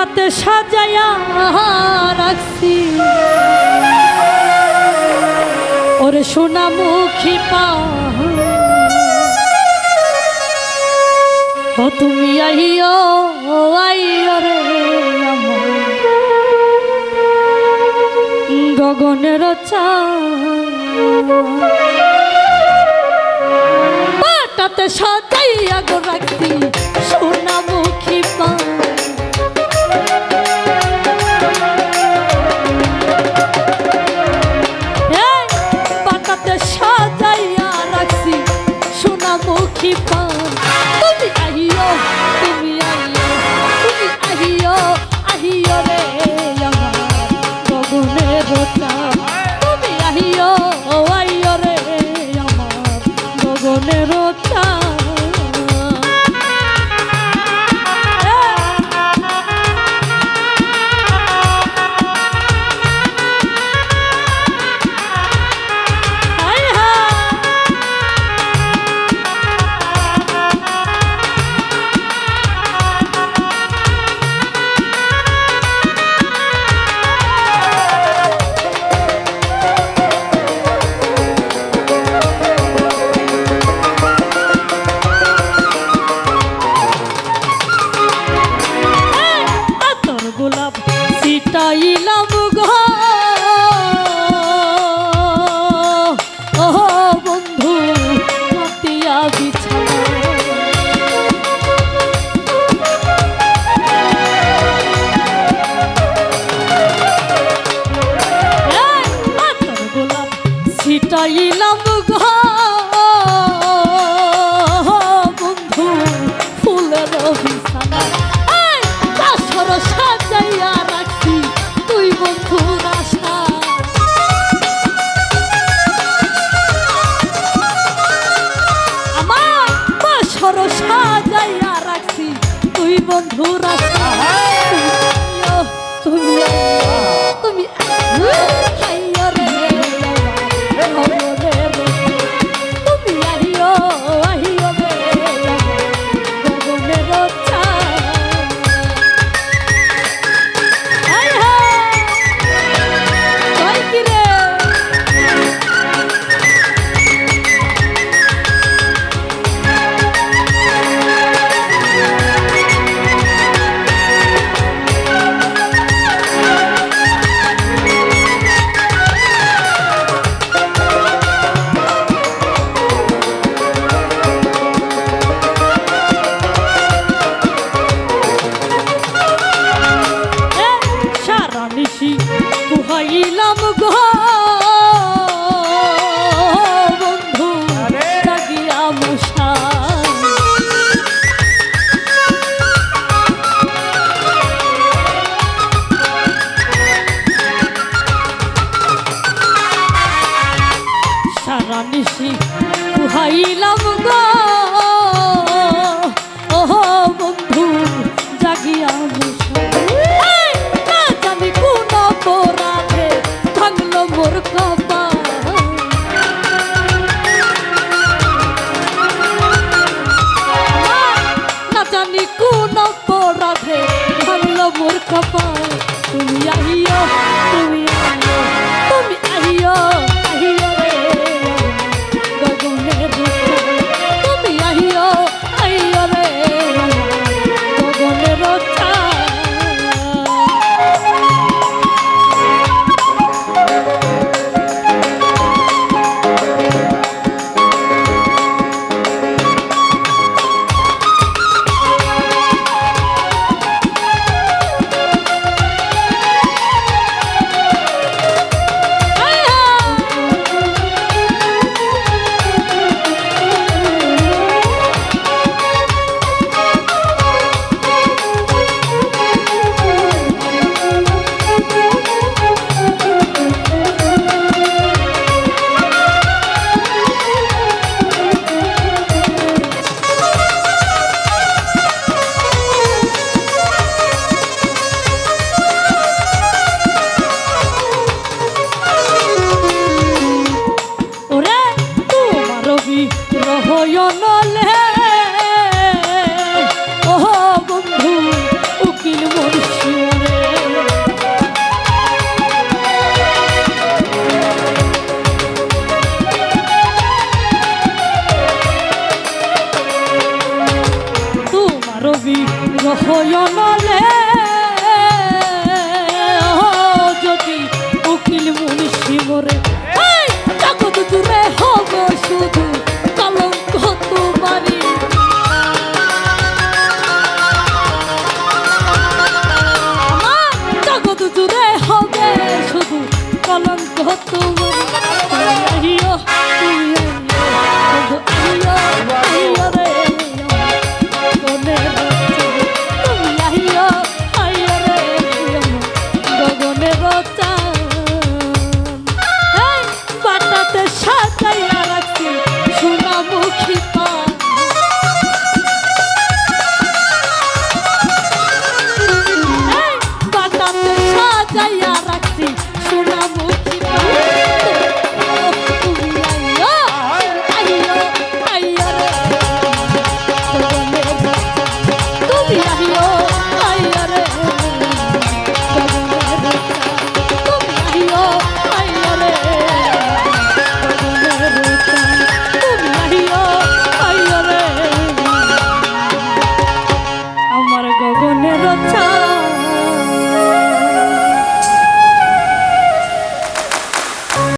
রাতে সাজাইয়া রাখছি। ওরে সোনা মুখী পা তুমি আইও আইও রে গগনের চাটাতে সাজাইয়া গো রাখছি। যাইলাম ঘর। সারা নিশি পুহাইলাম গো। ও বন্ধু জাগিয়া হইয়